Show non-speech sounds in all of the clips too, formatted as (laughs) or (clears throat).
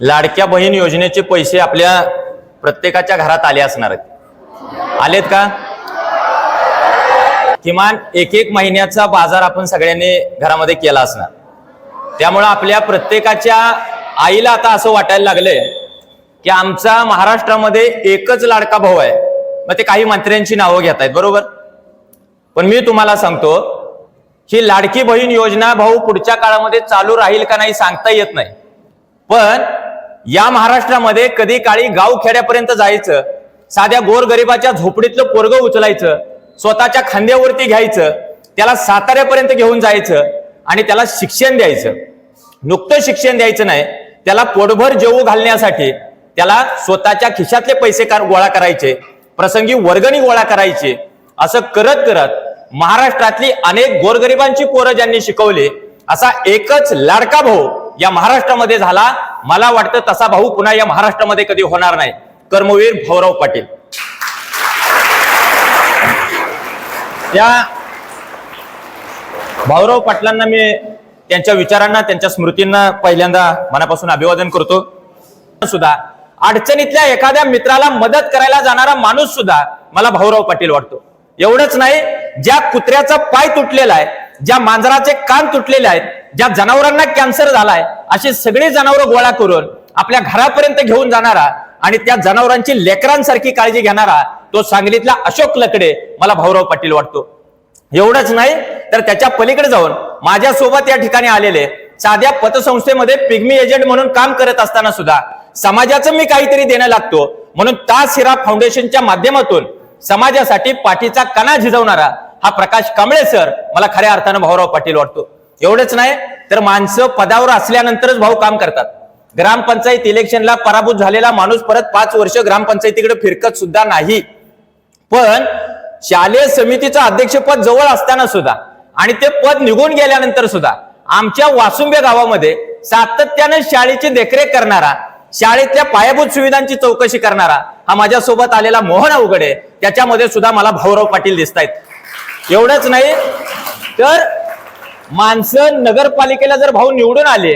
लाडक्या बहीण योजनेचे पैसे आपल्या प्रत्येकाच्या घरात आले असणार आहेत. आलेत का? किमान एक एक महिन्याचा बाजार आपण सगळ्यांनी घरामध्ये केला असणार. त्यामुळं आपल्या प्रत्येकाच्या आईला आता असं वाटायला लागलंय की आमचा महाराष्ट्रामध्ये एकच लाडका भाऊ आहे. मग ते काही मंत्र्यांची नावं घेत आहेत बरोबर? पण मी तुम्हाला सांगतो ही लाडकी बहीण योजना भाऊ पुढच्या काळामध्ये चालू राहील का नाही सांगता येत नाही. पण या महाराष्ट्रामध्ये कधी काळी गाव खेड्यापर्यंत जायचं साध्या गोरगरिबाच्या झोपडीतलं पोरग उचलायचं स्वतःच्या खांद्यावरती घ्यायचं त्याला साताऱ्यापर्यंत घेऊन जायचं आणि त्याला शिक्षण द्यायचं. नुकतं शिक्षण द्यायचं नाही त्याला पोटभर जेवू घालण्यासाठी त्याला स्वतःच्या खिशातले पैसे कार- गोळा करायचे प्रसंगी वर्गणी गोळा करायचे असं करत करत महाराष्ट्रातली अनेक गोरगरिबांची पोरं ज्यांनी शिकवली असा एकच लाडका भाऊ या महाराष्ट्रामध्ये झाला. मला वाटतं तसा भाऊ पुन्हा या महाराष्ट्रामध्ये कधी होणार नाही. कर्मवीर भाऊराव पाटील. त्या भाऊराव पाटलांना मी त्यांच्या विचारांना त्यांच्या स्मृतींना पहिल्यांदा मनापासून अभिवादन करतो. सुद्धा अडचणीतल्या एखाद्या मित्राला मदत करायला जाणारा माणूस सुद्धा मला भाऊराव पाटील वाटतो. एवढंच नाही ज्या कुत्र्याचा पाय तुटलेला आहे ज्या मांजराचे कान तुटलेले आहेत ज्या जनावरांना कॅन्सर झालाय अशी सगळी जनावरं गोळा करून आपल्या घरापर्यंत घेऊन जाणारा आणि त्या जनावरांची लेकरांसारखी काळजी घेणारा तो सांगलीतला अशोक लकडे मला भाऊराव पाटील वाटतो. एवढंच नाही तर त्याच्या पलीकडे जाऊन माझ्यासोबत या ठिकाणी आलेले साध्या पतसंस्थेमध्ये पिग्मी एजंट म्हणून काम करत असताना सुद्धा समाजाचं मी काहीतरी देणं लागतो. म्हणून तास हिरा फाउंडेशनच्या माध्यमातून समाजासाठी पाठीचा कणा झिजवणारा हा प्रकाश कांबळे सर मला खऱ्या अर्थानं भाऊराव पाटील वाटतो. एवढंच नाही तर माणसं पदावर असल्यानंतरच भाऊ काम करतात. ग्रामपंचायत इलेक्शनला पराभूत झालेला माणूस परत पाच वर्ष ग्रामपंचायतीकडे फिरकत सुद्धा नाही. पण शालेय समितीचं अध्यक्षपद जवळ असताना सुद्धा आणि ते पद निघून गेल्यानंतर सुद्धा आमच्या वासुंबे गावामध्ये सातत्यानं शाळेची देखरेख करणारा शाळेतल्या पायाभूत सुविधांची चौकशी करणारा हा माझ्यासोबत आलेला मोहन अवघडे त्याच्यामध्ये सुद्धा मला भाऊराव पाटील दिसतायत. एवढंच नाही तर माणसं नगरपालिकेला जर भाऊ निवडून आले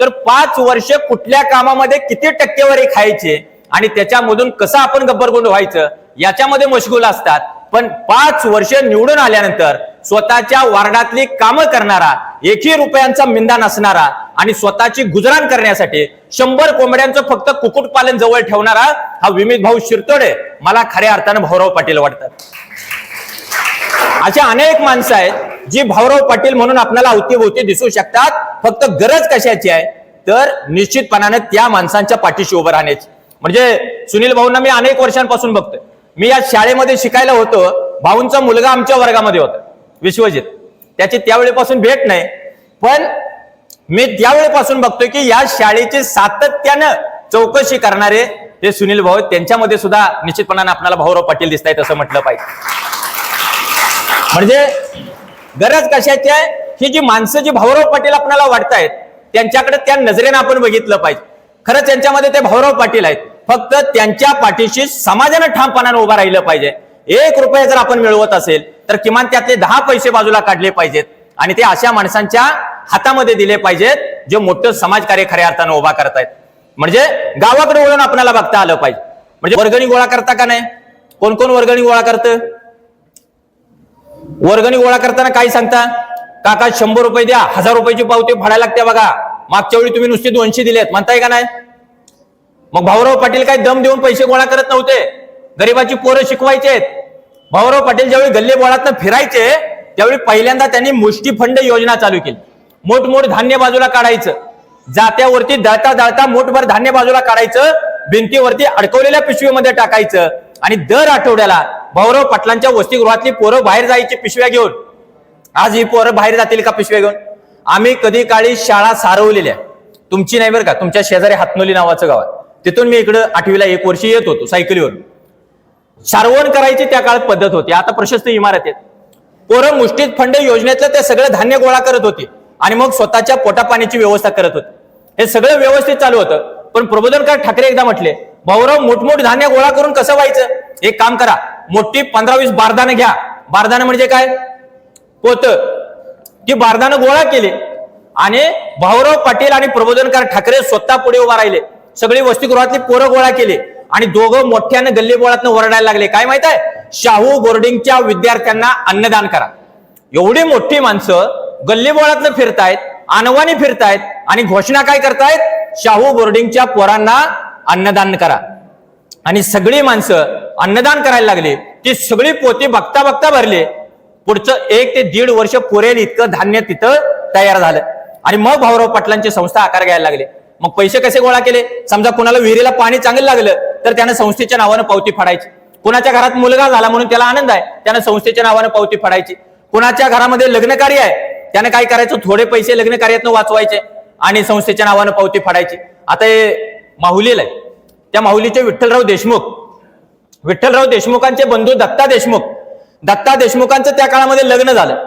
तर पाच वर्ष कुठल्या कामामध्ये किती टक्केवारी खायचे आणि त्याच्यामधून कसं आपण गब्बरगुंड व्हायचं याच्यामध्ये मशगूल असतात. पण पाच वर्ष निवडून आल्यानंतर स्वतःच्या वार्डातली कामं करणारा एकही रुपयांचा मिंदा नसणारा आणि स्वतःची गुजराण करण्यासाठी शंभर कोंबड्यांचं फक्त कुक्कुटपालन जवळ ठेवणारा हा विमित भाऊ शिरतोडे मला खऱ्या अर्थानं भाऊराव पाटील वाटतात. अशा अनेक माणसं आहेत जी भाऊराव पाटील म्हणून आपल्याला अवतीभोवती दिसू शकतात. फक्त गरज कशाची आहे? तर निश्चितपणाने त्या माणसांच्या पाठीशी उभं राहण्याची. म्हणजे सुनील भाऊंना मी अनेक वर्षांपासून बघतोय. मी या शाळेमध्ये शिकायला होतो. भाऊंचा मुलगा आमच्या वर्गामध्ये होता विश्वजित. त्याची त्यावेळेपासून भेट नाही. पण मी त्यावेळेपासून बघतोय की या शाळेचे सातत्यानं चौकशी करणारे हे सुनील भाऊ त्यांच्यामध्ये सुद्धा निश्चितपणाने आपल्याला भाऊराव पाटील दिसतायत असं म्हटलं पाहिजे. म्हणजे गरज कशाची आहे? ही जी माणसं जी भाऊराव पाटील आपल्याला वाटतायत त्यांच्याकडे त्या नजरेनं आपण बघितलं पाहिजे. खरंच त्यांच्यामध्ये ते भाऊराव पाटील आहेत. फक्त त्यांच्या पाठीशी समाजानं ठामपणानं उभं राहिलं पाहिजे. एक रुपये जर आपण मिळवत असेल तर किमान त्यातले दहा पैसे बाजूला काढले पाहिजेत. आणि ते अशा माणसांच्या हातामध्ये दिले पाहिजेत जे मोठं समाजकार्य खऱ्या अर्थानं उभा करतायत. म्हणजे गावाकडे वळून आपल्याला बघता आलं पाहिजे. म्हणजे वर्गणी गोळा करता का नाही? कोण कोण वर्गणी गोळा करतं? वर्गणी गोळा करताना काय सांगता? काका शंभर रुपये द्या हजार रुपयाची पावती फाडायला लागते बघा. मागच्या वेळी तुम्ही नुसते दोनशे दिलेत. म्हणताय का नाही? मग भाऊराव पाटील काय दम देऊन पैसे गोळा करत नव्हते? गरीबाची पोरं शिकवायचे भाऊराव पाटील ज्यावेळी गल्ले बोळातनं फिरायचे त्यावेळी पहिल्यांदा त्यांनी मुष्टी फंड योजना चालू केली. मोठमोठ धान्य बाजूला काढायचं. जात्यावरती दळता दळता मोठभर धान्य बाजूला काढायचं. भिंतीवरती अडकवलेल्या पिशवीमध्ये टाकायचं. आणि दर आठवड्याला भाऊराव पाटलांच्या वसतिगृहातली पोरं बाहेर जायची पिशव्या घेऊन. आज ही पोरं बाहेर जातील का पिशव्या घेऊन? आम्ही कधी काळी शाळा सारवलेल्या. तुमची नाही बरं का? तुमच्या शेजारी हातनोली नावाचं गाव आहे. तिथून मी इकडं आठवीला एक वर्षी येत होतो सायकलीवर सारवण करायची त्या काळात पद्धत होती. आता प्रशस्त इमारत आहेत. पोरं मुष्टीत फंड योजनेतलं ते सगळं धान्य गोळा करत होते. आणि मग स्वतःच्या पोटापाण्याची व्यवस्था करत होते. हे सगळं व्यवस्थित चालू होतं. पण प्रबोधनकार ठाकरे एकदा म्हटले भाऊराव मोठमोठ धान्य गोळा करून कसं व्हायचं? एक काम करा. मोठी पंधरा वीस बारदानं घ्या. बारदानं म्हणजे काय? पोत. ती बारदानं गोळा केली आणि भाऊराव पाटील आणि प्रबोधनकार ठाकरे स्वतः पुढे उभा राहिले. सगळी वसतिगृहातली पोरं गोळा केली आणि दोघं मोठ्यानं गल्ली बोळातनं ओरडायला लागले. काय माहीत आहे? शाहू बोर्डिंगच्या विद्यार्थ्यांना अन्नदान करा. एवढी मोठी माणसं गल्ली बोळातनं फिरतायत अनवानी फिरतायत आणि घोषणा काय करतायत? शाहू बोर्डिंगच्या पोरांना अन्नदान करा. आणि सगळी माणसं अन्नदान करायला लागली. ती सगळी पोती बघता बघता भरली. पुढचं एक ते दीड वर्ष पुरेल इतकं धान्य तिथं तयार झालं. आणि मग भाऊराव पाटलांची संस्था आकार घ्यायला लागली. मग पैसे कसे गोळा केले? समजा कुणाला विहिरीला पाणी चांगलं लागलं तर त्यानं संस्थेच्या नावानं पावती फाडायची. कुणाच्या घरात मुलगा झाला म्हणून त्याला आनंद आहे त्यानं संस्थेच्या नावानं पावती फाडायची. कुणाच्या घरामध्ये लग्न कार्य आहे त्यानं काय करायचं? थोडे पैसे लग्न कार्यातनं वाचवायचे आणि संस्थेच्या नावानं पावती फाडायची. आता माहुलीला आहे. त्या माहुलीचे विठ्ठलराव देशमुख. विठ्ठलराव देशमुखांचे बंधू दत्ता देशमुख. दत्ता देशमुखांचं त्या काळामध्ये लग्न झालं.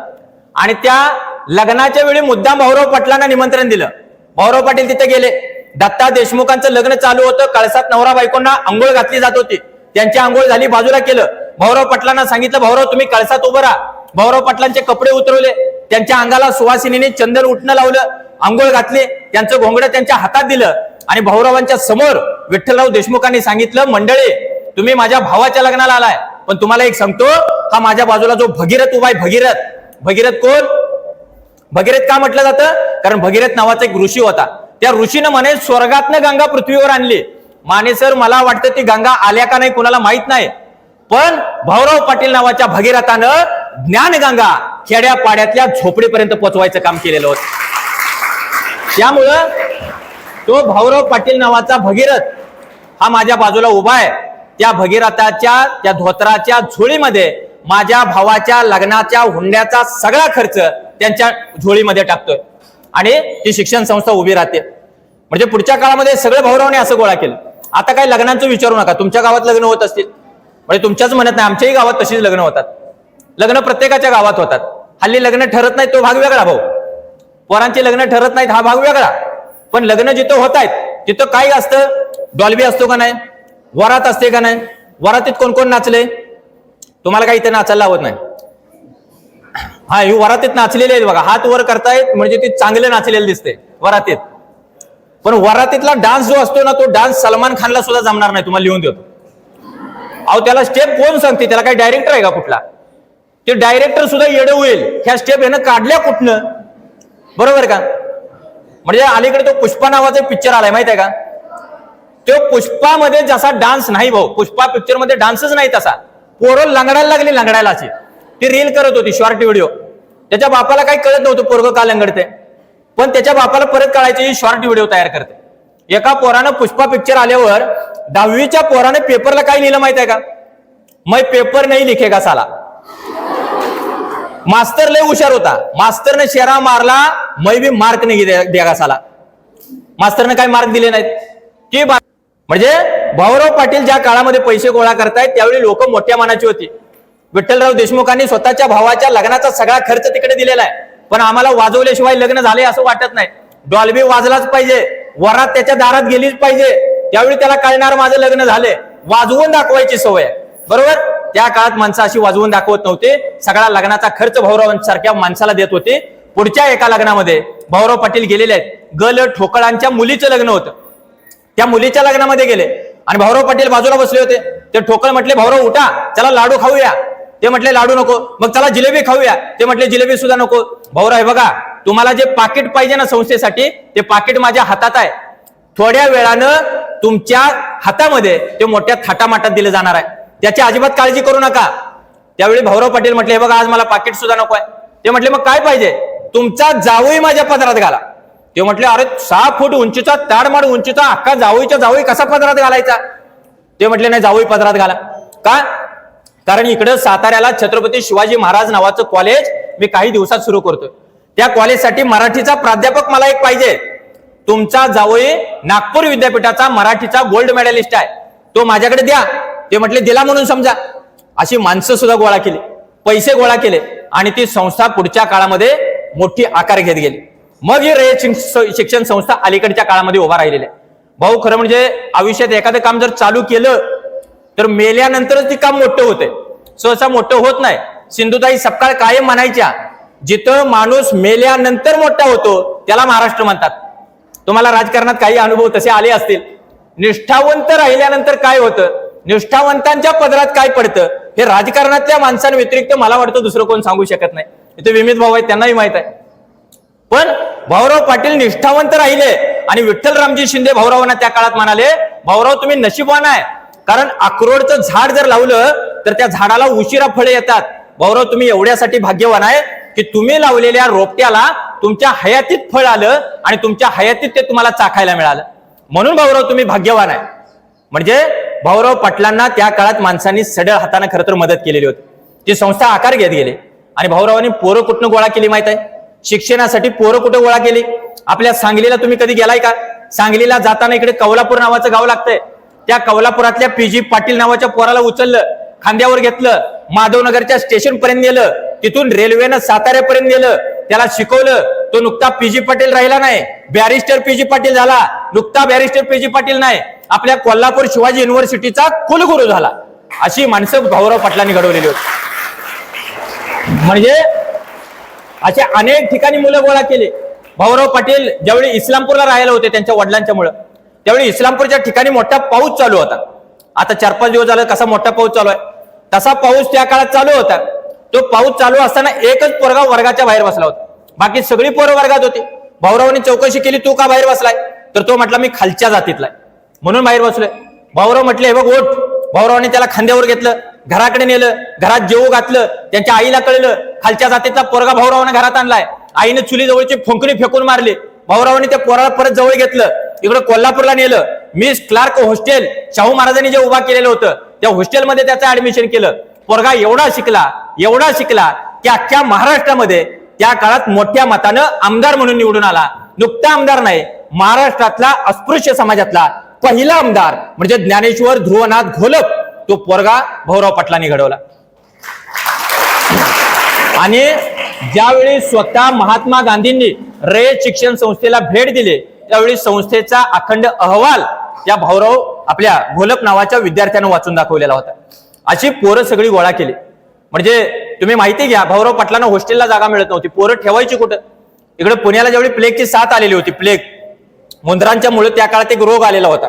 आणि त्या लग्नाच्या वेळी मुद्दाम भाऊराव पाटलांना निमंत्रण दिलं. भाऊराव पाटील तिथे गेले. दत्ता देशमुखांचं लग्न चालू होतं. कळसात नवरा बायकोंना आंघोळ घातली जात होती. त्यांची आंघोळ झाली बाजूला केलं. भाऊराव पाटलांना सांगितलं भाऊराव तुम्ही कळसात उभं राहा. भाऊराव पाटलांचे कपडे उतरवले. त्यांच्या अंगाला सुवासिनीने चंदन उठणं लावलं. आंघोळ घातली. त्यांचं घोंगडं त्यांच्या हातात दिलं. आणि भाऊरावांच्या समोर विठ्ठलराव देशमुखांनी सांगितलं मंडळी तुम्ही माझ्या भावाच्या लग्नाला आलाय. पण तुम्हाला एक सांगतो हा माझ्या बाजूला जो भगीरथ उभा आहे भगीरथ. भगीरथ कोण? भगीरथ का म्हटलं जातं? कारण भगीरथ नावाचा एक ऋषी होता. त्या ऋषीनं म्हणे स्वर्गातनं गंगा पृथ्वीवर आणली. माने सर मला वाटतं ती गंगा आल्या का नाही कुणाला माहीत नाही. पण भाऊराव पाटील नावाच्या भगीरथानं ज्ञानगंगा खेड्या पाड्यातल्या झोपडीपर्यंत पोहोचवायचं काम केलेलं होतं. त्यामुळं तो भाऊराव पाटील नावाचा भगीरथ हा माझ्या बाजूला उभा आहे. त्या भगीरथाच्या त्या धोत्राच्या झोळीमध्ये माझ्या भावाच्या लग्नाच्या हुंड्याचा सगळा खर्च त्यांच्या झोळीमध्ये टाकतोय. आणि ती शिक्षण संस्था उभी राहते. म्हणजे पुढच्या काळामध्ये सगळे भाऊरावने असं गोळा केलं. आता काही लग्नांचं विचारू नका. तुमच्या गावात लग्न होत असतील. म्हणजे तुमच्याच म्हणत नाही आमच्याही गावात तशीच लग्न होतात. लग्न प्रत्येकाच्या गावात होतात. हल्ली लग्न ठरत नाही तो भाग वेगळा भाऊ. पोरांचे लग्न ठरत नाहीत हा भाग वेगळा. पण लग्न जिथं होत आहेत तिथं काय असतं? डॉल्बी असतो का नाही? वरात असते का नाही? वरातीत कोण कोण नाचले? तुम्हाला काही इथे नाचायला लावत नाही. हा ही वरातीत नाचलेले आहेत बघा. हात वर करतायत म्हणजे ते चांगले नाचलेले दिसते वरातीत. पण वरातीतला डान्स जो असतो ना तो डान्स सलमान खानला सुद्धा जमणार नाही तुम्हाला लिहून देतो. अहो त्याला स्टेप कोण सांगते? त्याला काही डायरेक्टर आहे का कुठला? ते डायरेक्टर सुद्धा येडं होईल. ह्या स्टेप यानं काढल्या कुठनं? बरोबर का? म्हणजे अलीकडे तो पुष्पा नावाचा पिक्चर आलाय माहीत आहे का? तो पुष्पामध्ये जसा डान्स नाही भाऊ पुष्पा पिक्चरमध्ये डान्सच नाही तसा. पोरं लंगडायला लागली लंगडायला अशी. ती रील करत होती शॉर्ट व्हिडिओ त्याच्या बापाला काही कळत नव्हतं पोरग का लंगडते पण त्याच्या बापाला परत कळायची शॉर्ट व्हिडिओ तयार करते. एका पोरानं पुष्पा पिक्चर आल्यावर दहावीच्या पोराने पेपरला काय लिहिलं माहिती आहे का? मै पेपर नाही लिखेगा साला. मास्तर लय हुशार होता. मास्तरने शेरा मारला मै बी मार्क नाही दे- देगा साला मास्तरने काय मार्क दिले नाहीत. की म्हणजे भाऊराव पाटील ज्या काळामध्ये पैसे गोळा करतायत त्यावेळी लोक मोठ्या मानाची होती. विठ्ठलराव देशमुखांनी स्वतःच्या भावाच्या लग्नाचा सगळा खर्च तिकडे दिलेला आहे. पण आम्हाला वाजवल्याशिवाय लग्न झाले असं वाटत नाही. डॉल्बी वाजलाच पाहिजे. वरात त्याच्या दारात गेलीच पाहिजे. त्यावेळी त्याला कळणार माझं लग्न झाले. वाजवून दाखवायची सवय बरोबर? त्या काळात माणसं अशी वाजवून दाखवत नव्हते. सगळा लग्नाचा खर्च भाऊरावांसारख्या माणसाला देत होते. पुढच्या एका लग्नामध्ये भाऊराव पाटील गेलेले आहेत. गल ठोकळांच्या मुलीचं लग्न होतं. त्या मुलीच्या लग्नामध्ये गेले. आणि भाऊराव पाटील बाजूला बसले होते. ते ठोकळ म्हटले भाऊराव उठा. चला लाडू खाऊया. ते म्हटले लाडू नको. मग चला जिलेबी खाऊया. ते म्हटले जिलेबी सुद्धा नको. भाऊराव हे बघा तुम्हाला जे पाकिट पाहिजे ना संस्थेसाठी ते पाकिट माझ्या हातात आहे. थोड्या वेळानं तुमच्या हातामध्ये ते मोठ्या थाटामाटात दिलं जाणार आहे. त्याची अजिबात काळजी करू नका. त्यावेळी भाऊराव पाटील म्हटले हे बघा आज मला पाकिट सुद्धा नको आहे. ते म्हटले मग काय पाहिजे? तुमचा जावई माझ्या पदरात घाला. ते म्हटले अरे सहा फूट उंचीचा ताडमाड उंचीचा अख्खा जावईच्या जावई कसा पदरात घालायचा? ते म्हटले नाही जावई पदरात घाला. का? कारण इकडं साताऱ्याला छत्रपती शिवाजी महाराज नावाचं कॉलेज मी काही दिवसात सुरू करतोय. त्या कॉलेजसाठी मराठीचा प्राध्यापक मला एक पाहिजे. तुमचा जावई नागपूर विद्यापीठाचा मराठीचा गोल्ड मेडलिस्ट आहे. तो माझ्याकडे द्या. ते म्हटले दिला म्हणून समजा. अशी माणसं सुद्धा गोळा केली. पैसे गोळा केले आणि ती संस्था पुढच्या काळामध्ये मोठी आकार घेत गेली. मग ही रयत शिक्षण संस्था अलीकडच्या काळामध्ये उभा राहिलेली आहे. भाऊ खरं म्हणजे आयुष्यात एखादं काम जर चालू केलं तर मेल्यानंतरच ती काम मोठं होते सहसा मोठं होत नाही. सिंधुताई सपकाळ कायम म्हणायच्या जिथं माणूस मेल्यानंतर मोठा होतो त्याला महाराष्ट्र म्हणतात. तुम्हाला राजकारणात काही अनुभव तसे आले असतील. निष्ठावंत राहिल्यानंतर काय होतं? निष्ठावंतांच्या पदरात काय पडतं? हे राजकारणातल्या माणसांव्यतिरिक्त मला वाटतं दुसरं कोण सांगू शकत नाही. इथे विमित भाऊ आहेत त्यांनाही माहीत आहे. पण भाऊराव पाटील निष्ठावंत राहिले आणि विठ्ठल रामजी शिंदे भाऊरावांना त्या काळात म्हणाले भाऊराव तुम्ही नशिबान आहे. कारण अक्रोडचं झाड जर लावलं तर त्या झाडाला उशिरा फळे येतात. भाऊराव तुम्ही एवढ्यासाठी भाग्यवान आहे की तुम्ही लावलेल्या रोपट्याला तुमच्या हयातीत फळ आलं आणि तुमच्या हयातीत ते तुम्हाला चाखायला मिळालं. म्हणून भाऊराव तुम्ही भाग्यवान आहे. म्हणजे भाऊराव पाटलांना त्या काळात माणसांनी सडळ हाताने खरं तर मदत केलेली होती. ती संस्था आकार घेत गेली. आणि भाऊरावांनी पोरं कुठनं गोळा केली माहीत आहे? शिक्षणासाठी पोरं कुठे गोळा केली? आपल्या सांगलीला तुम्ही कधी गेलाय का? सांगलीला जाताना इकडे कौलापूर नावाचं गाव लागतंय. त्या कौलापुरातल्या पीजी पाटील नावाच्या पोराला उचललं खांद्यावर घेतलं माधवनगरच्या स्टेशन पर्यंत नेलं तिथून रेल्वेनं साताऱ्यापर्यंत गेलं त्याला शिकवलं तो नुकता पीजी पाटील राहिला नाही. बॅरिस्टर पीजी पाटील झाला. नुकता बॅरिस्टर पीजी पाटील नाही. आपल्या कोल्हापूर शिवाजी युनिव्हर्सिटीचा कुलगुरू झाला. अशी माणसं भाऊराव पाटलांनी घडवलेली होती. म्हणजे अशा अनेक ठिकाणी मुलं गोळा केले. भाऊराव पाटील ज्यावेळी इस्लामपूरला राहायला होते त्यांच्या वडिलांच्या मुळे त्यावेळी इस्लामपूरच्या ठिकाणी मोठा पाऊस चालू होता. आता चार पाच दिवस झाला कसा मोठा पाऊस चालू आहे. तसा पाऊस त्या काळात चालू होता. तो पाऊस चालू असताना एकच पोरगा वर्गाच्या बाहेर बसला होता. बाकी सगळी पोरं वर्गात होती. भाऊरावने चौकशी केली तू का बाहेर बसलाय? तर तो म्हटला मी खालच्या जातीतलाय. म्हणून बाहेर बसलोय. भाऊराव म्हटले हे बघ ओठ भाऊरावांनी त्याला खांद्यावर घेतलं घराकडे नेलं घरात जेवू घातलं त्यांच्या आईला कळलं खालच्या जातीचा पोरगा भाऊरावाने घरात आणलाय. आईने चुलीजवळची फोंकणी फेकून मारली. भाऊरावांनी त्या पोराला परत जवळ घेतलं इकडे कोल्हापूरला नेलं. मिस क्लार्क हॉस्टेल शाहू महाराजांनी जे उभा केलेलं होतं त्या हॉस्टेलमध्ये त्याचं ऍडमिशन केलं. पोरगा एवढा शिकला एवढा शिकला की अख्ख्या महाराष्ट्रामध्ये त्या काळात मोठ्या मतानं आमदार म्हणून निवडून आला. नुकता आमदार नाही महाराष्ट्रातला अस्पृश्य समाजातला पहिला आमदार म्हणजे ज्ञानेश्वर ध्रुवनाथ घोलप तो पोरगा भाऊराव पाटलांनी घडवला. आणि ज्यावेळी स्वतः महात्मा गांधींनी रयत शिक्षण संस्थेला भेट दिली त्यावेळी संस्थेचा अखंड अहवाल या भाऊराव आपल्या घोलप नावाच्या विद्यार्थ्यानं वाचून दाखवलेला होता. अशी पोरं सगळी गोळा केली. म्हणजे तुम्ही माहिती घ्या भाऊराव पाटलांना हॉस्टेलला जागा मिळत नव्हती पोरं ठेवायची कुठं? इकडे पुण्याला ज्यावेळी प्लेगची साथ आलेली होती प्लेग मुंद्रांच्या मुळे त्या काळात एक रोग आलेला होता.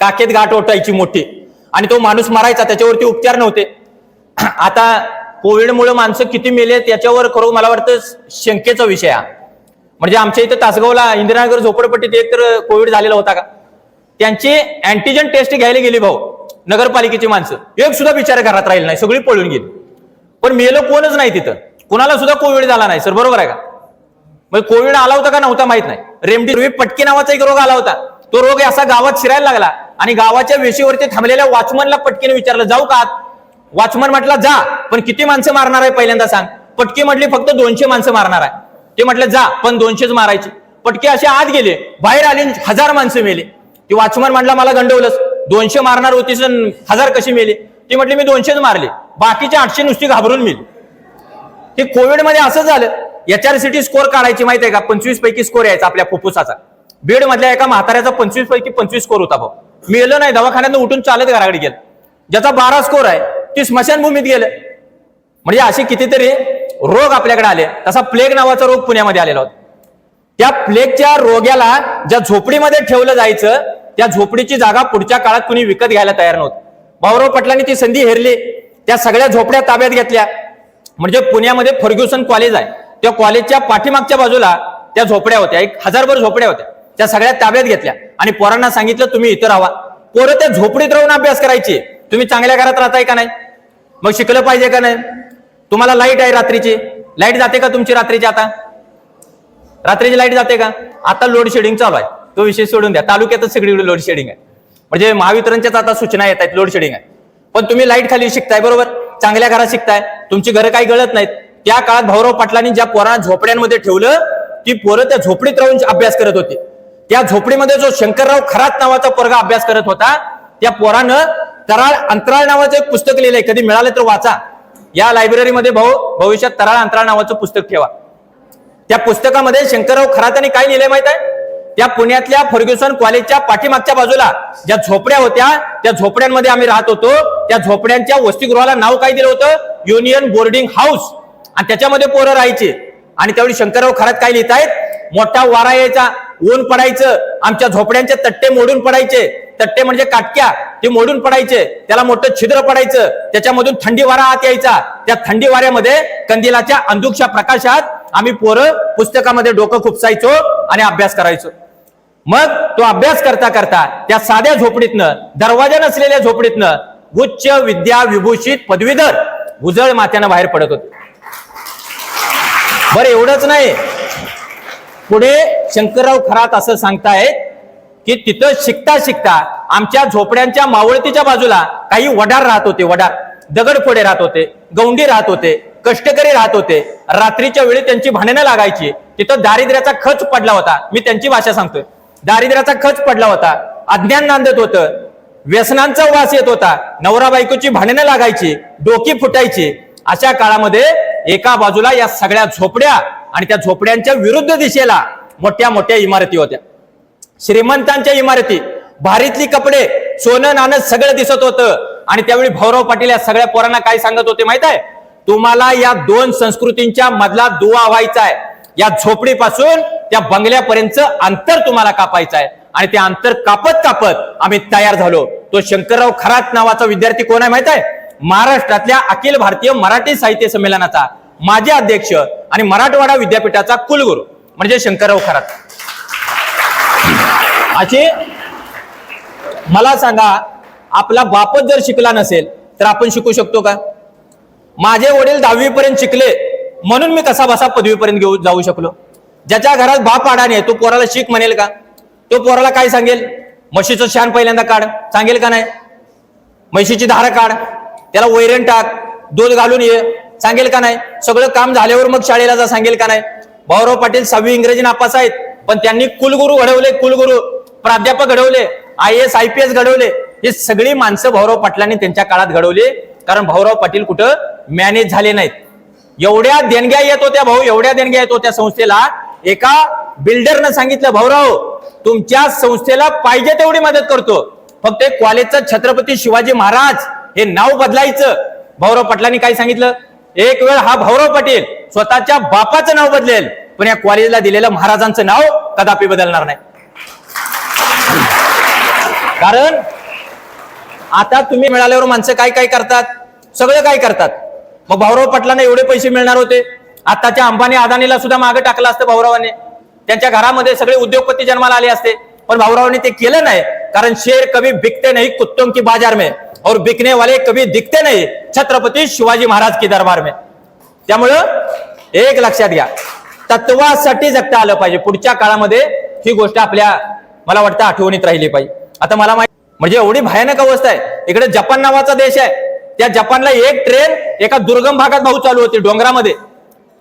काकेत गाठ ओटायची मोठी. आणि तो माणूस मारायचा त्याच्यावरती उपचार नव्हते. (clears throat) आता कोविडमुळे माणसं किती मेले त्याच्यावर खरं मला वाटतं शंकेचा विषय हा. म्हणजे आमच्या इथं तासगावला इंदिरानगर झोपडपट्टीत एक तर कोविड झालेला होता का? त्यांची अँटीजन टेस्ट घ्यायला गेली भाऊ. नगरपालिकेची माणसं. एक सुद्धा विचार घरात राहील नाही सगळी पळून गेली. पण मेलं कोणच नाही तिथं. कुणाला सुद्धा कोविड झाला नाही सर बरोबर आहे का? मग कोविड आला होता का नव्हता माहीत नाही. रेमडी पटकी नावाचा एक रोग आला होता. तो रोग असा गावात शिरायला लागला आणि गावाच्या वेशीवरती थांबलेल्या वॉचमनला पटकीने विचारलं जाऊ का वॉचमन म्हटला जा पण किती माणसं मारणार आहे पहिल्यांदा सांग. पटकी म्हटली फक्त दोनशे माणसं मारणार आहे. ते म्हटलं जा पण दोनशेच मारायची. पटके असे आत गेले बाहेर आले हजार माणसं मेले. ती वॉचमन म्हटला मला गंडवलंच दोनशे मारणार होती हजार कशी मेली? ती म्हटली मी दोनशेच मारले. बाकीचे आठशे नुसती घाबरून मेली. हे कोविडमध्ये असं झालं एच आर स्कोर काढायची माहिती आहे का? पंचवीस पैकी स्कोर यायचा आपल्या फुफ्फुसाचा. बीड मधल्या एका म्हाताऱ्याचा पंचवीस पैकी पंचवीस स्कोर होता भाऊ. गेलो नाही दवाखान्यात उठून चालत घराकडे गेलं. ज्याचा बारा स्कोर आहे ती स्मशानभूमीत गेलं. म्हणजे असे कितीतरी रोग आपल्याकडे आले. तसा प्लेग नावाचा रोग पुण्यामध्ये आलेला होता. त्या प्लेगच्या रोग्याला ज्या झोपडीमध्ये ठेवलं जायचं त्या झोपडीची जागा पुढच्या काळात कुणी विकत घ्यायला तयार नव्हतं. भाऊराव पटलांनी ती संधी हेरली. त्या सगळ्या झोपड्या ताब्यात घेतल्या. म्हणजे पुण्यामध्ये फर्ग्युसन कॉलेज आहे. त्या कॉलेजच्या पाठीमागच्या बाजूला त्या झोपड्या होत्या. एक हजारभर झोपड्या होत्या. त्या सगळ्या ताब्यात घेतल्या. आणि पोरांना सांगितलं तुम्ही इथं राहा. पोरं त्या झोपडीत राहून अभ्यास करायचे. तुम्ही चांगल्या घरात राहताय का नाही? मग शिकलं पाहिजे का नाही? तुम्हाला लाइट आहे रात्रीची. लाइट जाते का तुमची रात्रीची आता? रात्रीची लाइट जाते का? आता लोड शेडिंग चालू आहे. तो विषय सोडून द्या. तालुक्यातच सगळीकडे लोड शेडिंग आहे. म्हणजे महावितरणच्याच आता सूचना येत आहेत लोड शेडिंग आहे. पण तुम्ही लाइट खाली शिकताय बरोबर? चांगल्या घरात शिकताय. तुमची घरं काही गळत नाहीत. त्या काळात भाऊराव पाटलांनी ज्या पोरांना झोपड्यांमध्ये ठेवलं ती पोरं त्या झोपडीत राहून अभ्यास करत होती. त्या झोपडीमध्ये जो शंकरराव खरात नावाचा पोरगा अभ्यास करत होता त्या पोरानं तराळ अंतराळ नावाचं एक पुस्तक लिहिलंय. कधी मिळालं तर वाचा. या लायब्ररीमध्ये भाऊ भविष्यात तराळ अंतराळ नावाचं पुस्तक ठेवा. त्या पुस्तकामध्ये शंकरराव खरातांनी काय लिहिलंय माहीत आहे? त्या पुण्यातल्या फर्ग्युसन कॉलेजच्या पाठीमागच्या बाजूला ज्या झोपड्या होत्या त्या झोपड्यांमध्ये आम्ही राहत होतो. त्या झोपड्यांच्या वसतिगृहाला नाव काय दिलं होतं? Union boarding house. आणि त्याच्यामध्ये पोरं राहायचे. आणि त्यावेळी शंकरराव खरात काय लिहित आहेत मोठा वारा यायचा. ऊन पडायचं. आमच्या झोपड्यांचे तट्टे मोडून पडायचे. तट्टे म्हणजे काटक्या. ते मोडून पडायचे. त्याला मोठं छिद्र पडायचं. त्याच्यामधून थंडी वारा आत यायचा. त्या थंडी वाऱ्यामध्ये कंदिलाच्या अंधुकच्या प्रकाशात आम्ही पोरं पुस्तकामध्ये डोकं खुपसायचो आणि अभ्यास करायचो. मग तो अभ्यास करता करता त्या साध्या झोपडीतनं दरवाजा नसलेल्या झोपडीतनं उच्च विद्या विभूषित पदवीधर उजळ मात्यानं बाहेर पडत होते. बरं एवढंच नाही. पुढे शंकरराव खरात असं सांगतायत की तिथं शिकता शिकता आमच्या झोपड्यांच्या मावळतीच्या बाजूला काही वडार राहत होते वडार. दगडफोडे राहत होते गौंडी राहत होते कष्टकरी राहत होते. रात्रीच्या वेळी त्यांची भांडणं लागायची. तिथं दारिद्र्याचा खच पडला होता. मी त्यांची भाषा सांगतोय. दारिद्र्याचा खच पडला होता. अज्ञान नांदत होतं. व्यसनांचा वास येत होता. नवरा बायकोची भांडणं लागायची. डोकी फुटायची. अशा काळामध्ये एका बाजूला या सगळ्या झोपड्या आणि त्या झोपड्यांच्या विरुद्ध दिशेला मोठ्या मोठ्या इमारती होत्या. श्रीमंतांच्या इमारती. भारीतली कपडे सोनं नाणं सगळं दिसत होतं. आणि त्यावेळी भाऊराव पाटील या सगळ्या पोरांना काय सांगत होते माहीत आहे? तुम्हाला या दोन संस्कृतींच्या मधला दुवा व्हायचा आहे. या झोपडीपासून त्या बंगल्यापर्यंत अंतर तुम्हाला कापायचं आहे. आणि ते अंतर कापत कापत आम्ही तयार झालो. तो शंकरराव खरात नावाचा विद्यार्थी कोण आहे माहीत आहे? महाराष्ट्रातल्या अखिल भारतीय मराठी साहित्य संमेलनाचा माजी अध्यक्ष आणि मराठवाडा विद्यापीठाचा कुलगुरू म्हणजे शंकरराव खरात. असे मला सांगा आपला बापच जर शिकला नसेल तर आपण शिकू शकतो का? माझे वडील दहावी पर्यंत शिकले म्हणून मी कसा बसा पदवीपर्यंत घेऊ जाऊ शकलो? ज्याच्या घरात बाप आडाने तो पोराला शिक म्हणेल का? तो पोराला काय सांगेल? म्हशीचं शान पहिल्यांदा काढ. सांगेल का नाही? म्हशीची धारा काढ. त्याला वैरण टाक दूध घालून ये. सांगेल का नाही? सगळं काम झाल्यावर मग शाळेला जा सांगेल का नाही? भाऊराव पाटील सहावी इंग्रजी नापास आहेत पण त्यांनी कुलगुरू घडवले कुलगुरू. प्राध्यापक घडवले I S I P S घडवले. हे सगळी माणसं भाऊराव पाटलांनी त्यांच्या काळात घडवली कारण भाऊराव पाटील कुठं मॅनेज झाले नाहीत. एवढ्या देणग्या येत होत्या भाऊ एवढ्या देणग्या येत होत्या संस्थेला. एका बिल्डरनं सांगितलं भाऊराव तुमच्या संस्थेला पाहिजे तेवढी मदत करतो. फक्त एक छत्रपती शिवाजी महाराज हे नाव बदलायचं. भाऊराव पाटलांनी काय सांगितलं? एक वेळ हा भाऊराव पाटील स्वतःच्या बापाचं नाव बदलेल पण या कॉलेजला दिलेलं महाराजांचं नाव कदापि बदलणार नाही. कारण आता तुम्ही मिळाल्यावर माणसं काय काय करतात? सगळं काय करतात? मग भाऊराव पाटलांना एवढे पैसे मिळणार होते. आताच्या अंबानी अदानीला सुद्धा मागे टाकलं असतं भाऊरावाने. त्यांच्या घरामध्ये सगळे उद्योगपती जन्माला आले असते. पण भाऊरावांनी ते केलं नाही. कारण शेर कभी बिकते नाही कुत्तों की बाजार में. और बिकने वाले कभी दिखते नाही छत्रपती शिवाजी महाराज की दरबार में। त्यामुळं एक लक्षात घ्या तत्वासाठी जगता आलं पाहिजे. पुढच्या काळामध्ये ही गोष्ट आपल्या मला वाटतं आठवणीत राहिली पाहिजे. आता मला माहिती म्हणजे एवढी भयानक अवस्था आहे. इकडे जपान नावाचा देश आहे. त्या जपानला एक ट्रेन एका दुर्गम भागात भाऊ चालू होती डोंगरामध्ये.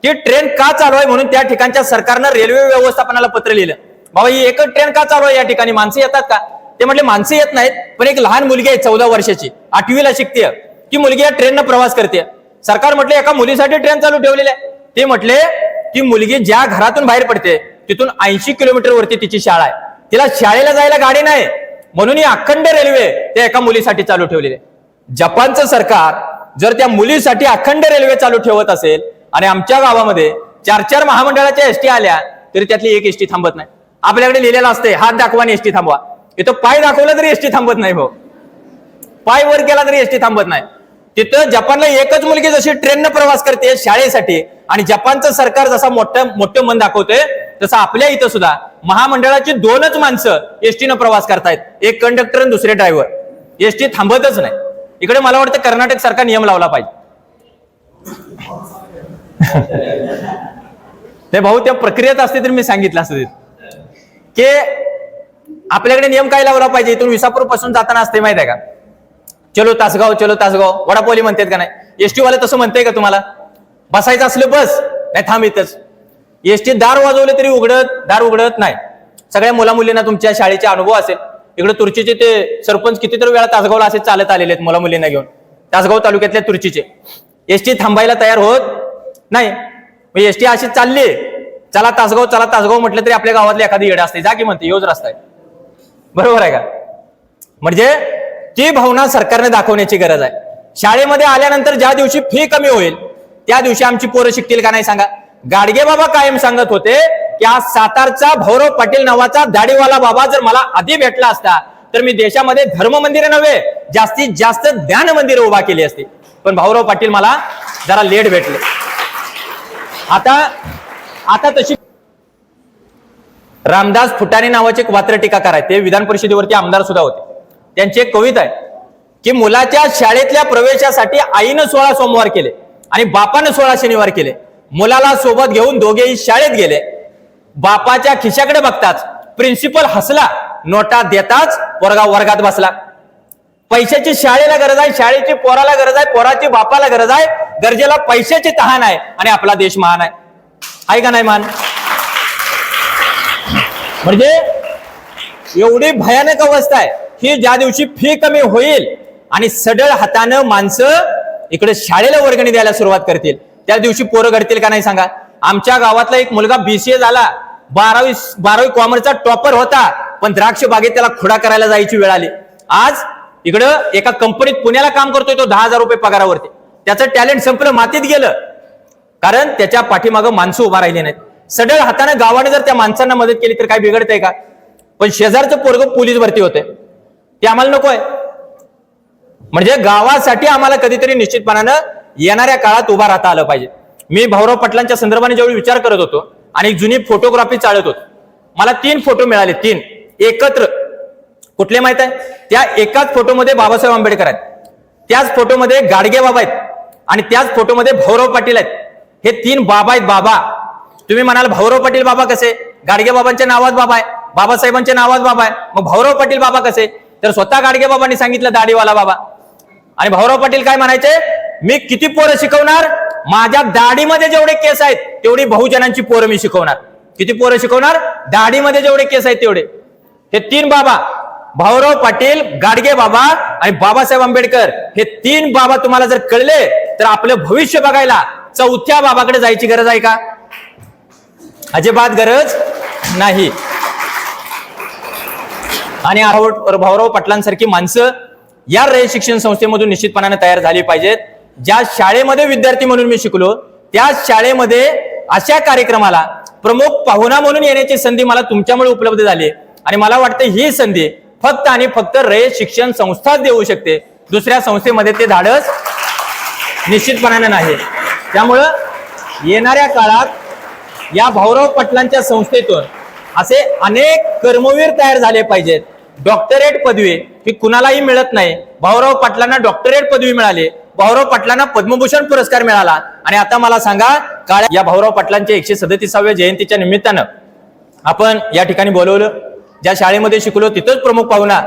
ती ट्रेन का चालू आहे म्हणून त्या ठिकाणच्या सरकारनं रेल्वे व्यवस्थापनाला पत्र लिहिलं. बाबा ही एकच ट्रेन का चालू आहे या ठिकाणी? माणसं येतात का? ते म्हटले माणसं येत नाहीत पण एक लहान मुलगी आहे चौदा वर्षाची. आठवीला शिकते ती मुलगी या ट्रेननं प्रवास करते. सरकार म्हटले एका मुलीसाठी ट्रेन चालू ठेवलेली आहे. ते म्हटले ती मुलगी ज्या घरातून बाहेर पडते तिथून ऐंशी किलोमीटर वरती तिची शाळा आहे. तिला शाळेला जायला गाडी नाही. म्हणून ही अखंड रेल्वे त्या एका मुलीसाठी चालू ठेवलेली आहे. जपानचं सरकार जर त्या मुलीसाठी अखंड रेल्वे चालू ठेवत असेल आणि आमच्या गावामध्ये चार चार महामंडळाच्या एसटी आल्या तरी त्यातली एक एसटी थांबत नाही. आपल्याकडे लिहिलेलं असते हात दाखवा आणि एसटी थांबवा. इथं पाय दाखवला तरी एसटी थांबत नाही भाऊ. पाय वर केला तरी एसटी थांबत नाही. तिथं जपानला एकच मुलगी जशी ट्रेननं प्रवास करते शाळेसाठी आणि जपानचं सरकार जसा मोठं मोठं मन दाखवतोय तसं आपल्या इथं सुद्धा महामंडळाची दोनच माणसं एसटीनं प्रवास करतायत. एक कंडक्टर आणि दुसरे ड्रायव्हर एसटी थांबतच नाही. इकडे मला वाटतं कर्नाटक सरकार नियम लावला पाहिजे. (laughs) ते भाऊ त्या प्रक्रियेत असते तर मी सांगितलं असते की आपल्याकडे नियम काय लावला पाहिजे? इथून विसापूरपासून जाताना असते माहिती आहे का? चलो तासगाव चलो तासगाव. वडापोली म्हणतात का नाही? एसटी वाले तसं म्हणते का तुम्हाला? बसायचं असलं बस. नाही थांब इथंच. एसटी दार वाजवले तरी उघडत दार उघडत नाही. सगळ्या मुला मुलींना तुमच्या शाळेचे अनुभव असेल. इकडे तुर्चीचे ते सरपंच कितीतरी वेळा तासगावला असे चालत आलेले आहेत मुला मुलींना घेऊन. तासगाव तालुक्यातल्या तुर्चीचे. एसटी थांबायला तयार होत नाही. एसटी अशी चालली चला तासगाव चला तासगाव म्हटलं तरी आपल्या गावातली एखादी येड असते. जा की म्हणते योज रस्ता आहे. बरोबर आहे का? म्हणजे ती भावना सरकारने दाखवण्याची गरज आहे. शाळेमध्ये आल्यानंतर ज्या दिवशी फी कमी होईल त्या दिवशी आमची पोरं शिकतील का नाही सांगा? गाडगे बाबा कायम सांगत होते की आज सातारचा भौरव पाटील नावाचा दाढीवाला बाबा जर मला आधी भेटला असता तर मी देशामध्ये धर्म मंदिर नव्हे जास्तीत जास्त ज्ञान मंदिर उभा केली असती. पण भाऊराव पाटील मला जरा लेट भेटले. आता आता तशी रामदास फुटाणे नावाचे एक वात्र टीकाकार आहेत. ते विधान परिषदेवरती आमदार सुद्धा होते. त्यांची एक कविता आहे की मुलाच्या शाळेतल्या प्रवेशासाठी आईनं सोळा सोमवार केले आणि बापानं सोळा शनिवार केले. मुलाला सोबत घेऊन दोघेही शाळेत गेले. बापाच्या खिशाकडे बघताच प्रिन्सिपल हसला नोटा देताच पोरगा वर्गात बसला. पैशाची शाळेला गरज आहे शाळेची पोराला गरज आहे पोराची बापाला गरज आहे गरजेला पैशाची तहान आहे आणि आपला देश महान आहे. का नाही मान म्हणजे एवढी भयानक अवस्था आहे. की ज्या दिवशी फी कमी होईल आणि सडळ हातानं माणसं इकडे शाळेला वर्गणी द्यायला सुरुवात करतील. त्या दिवशी पोरं घडतील का नाही सांगा. आमच्या गावातला एक मुलगा बीसीए झाला. बारावी बारावी कॉमर्सचा टॉपर होता. पण द्राक्ष बागेत त्याला खुडा करायला जायची वेळ आली. आज इकडं एका कंपनीत पुण्याला काम करतोय तो दहा हजार रुपये पगारावरती. त्याचं टॅलेंट संपलं मातीत गेलं. कारण त्याच्या पाठीमागं माणसं उभा राहिली नाहीत. सडळ हाताने गावाने जर त्या माणसांना मदत केली तर काय बिघडतंय का? पण शेजारचं पोरग पोलीस भरती होते. ते आम्हाला नकोय म्हणजे गावासाठी आम्हाला कधीतरी निश्चितपणानं येणाऱ्या काळात उभा राहता आलं पाहिजे. मी भाऊराव पाटलांच्या संदर्भाने जेवढी विचार करत होतो आणि एक जुनी फोटोग्राफी चालत होतो मला तीन फोटो मिळाले तीन. एकत्र. कुठले माहीत आहे? त्या एकाच फोटोमध्ये बाबासाहेब आंबेडकर आहेत. त्याच फोटोमध्ये गाडगे बाबा आहेत. आणि त्याच फोटोमध्ये भाऊराव पाटील आहेत. हे तीन बाबा आहेत बाबा. तुम्ही म्हणाल भाऊराव पाटील बाबा कसे? गाडगे बाबांच्या नावात बाबा आहे. बाबासाहेबांच्या नावात बाबा आहे. मग भाऊराव पाटील बाबा कसे? तर स्वतः गाडगे बाबांनी सांगितलं दाढीवाला बाबा. आणि भाऊराव पाटील काय म्हणायचे? मी किती पोरं शिकवणार? माझ्या दाढीमध्ये जेवढे केस आहेत तेवढी बहुजनांची पोरं मी शिकवणार. किती पोरं शिकवणार? दाढीमध्ये जेवढे केस आहेत तेवढे. हे तीन बाबा भाऊराव पाटील गाडगे बाबा आणि बाबासाहेब आंबेडकर हे तीन बाबा तुम्हाला जर कळले तर आपलं भविष्य बघायला चौथ्या बाबाकडे जायची गरज आहे का? अजिबात गरज नाही. आणि भाऊराव पाटलांसारखी माणसं या रय शिक्षण संस्थेमधून निश्चितपणाने तयार झाली पाहिजेत. ज्या शाळेमध्ये विद्यार्थी म्हणून मी शिकलो त्या शाळेमध्ये अशा कार्यक्रमाला प्रमुख पाहुणा म्हणून येण्याची संधी मला तुमच्यामुळे उपलब्ध झाली. आणि मला वाटतं ही संधी फक्त आणि फक्त रयत शिक्षण संस्थाच देऊ शकते. दुसऱ्या संस्थेमध्ये ते धाडस निश्चितपणाने नाही. त्यामुळं येणाऱ्या काळात या भाऊराव पाटलांच्या संस्थेतून असे अनेक कर्मवीर तयार झाले पाहिजेत. डॉक्टरेट पदवी ही कुणालाही मिळत नाही. भाऊराव पाटलांना डॉक्टरेट पदवी मिळाली. भाऊराव पाटलांना पद्मभूषण पुरस्कार मिळाला. आणि आता मला सांगा काळ्या या भाऊराव पाटलांच्या एकशे सदतीसाव्या जयंतीच्या निमित्तानं आपण या ठिकाणी बोलवलं. ज्या शाळेमध्ये शिकलो तिथंच प्रमुख पाहुणा.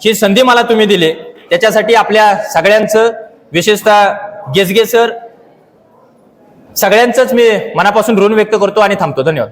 ही संधी मला तुम्ही दिली. त्याच्यासाठी आपल्या सगळ्यांचं विशेषतः गेसगे सर सगळ्यांचंच मी मनापासून ऋण व्यक्त करतो आणि थांबतो. धन्यवाद.